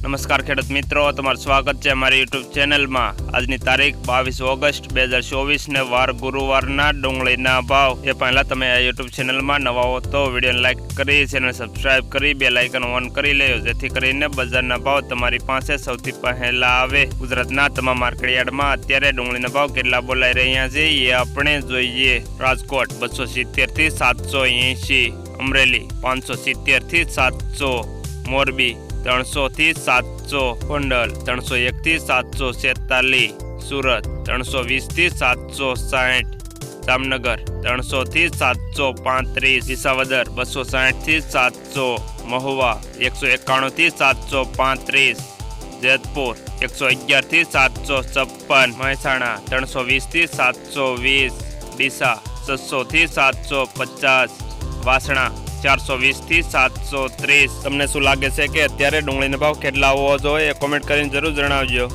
નમસ્કાર ખેડૂત મિત્રો, તમારું સ્વાગત છે અમારી યુટ્યુબ ચેનલમાં. આજની તારીખ બાવીસ ઓગસ્ટ બે હજાર ચોવીસને વાર ગુરુવારના ડુંગળીના ભાવ. એ પહેલાં તમે આ યુટ્યુબ ચેનલમાં નવા હો તો વિડીયોને લાઇક કરી ચેનલ સબસ્ક્રાઇબ કરી, બે લાઇકન ઓન કરી લેજો જેથી કરીને બજારના ભાવ તમારી પાસે સૌથી પહેલા આવે. ગુજરાતના તમામ માર્કેટયાર્ડમાં અત્યારે ડુંગળીના ભાવ કેટલા બોલાઈ રહ્યા છે એ આપણે જોઈએ. રાજકોટ બસો સિત્તેરથી સાતસો એંશી, અમરેલી પાંચસો સિત્તેરથી સાતસો, મોરબી ત્રણસો થી સાતસો ગોંડલ ત્રણસો એક થી સાતસો છેતાલીસ, સુરત, ત્રણસો વીસથી સાતસો સાઠ, જામનગર, ત્રણસો થી સાતસો પાંત્રીસ, વિસાવદર, બસો સાઠથી સાતસો, મહુવા, એકસો એકાણું થી સાતસો પાંત્રીસ, જેતપુર, એકસો અગિયારથી સાતસો છપ્પન, મહેસાણા, ત્રણસો વીસથી સાતસો વીસ, ડીસા, છસો થી સાતસો પચાસ, વાસણા ચારસો વીસથી સાતસો ત્રીસ. તમને શું લાગે છે કે અત્યારે ડુંગળીનો ભાવ કેટલા હોવો જોઈએ? એ કોમેન્ટ કરીને જરૂર જણાવજો.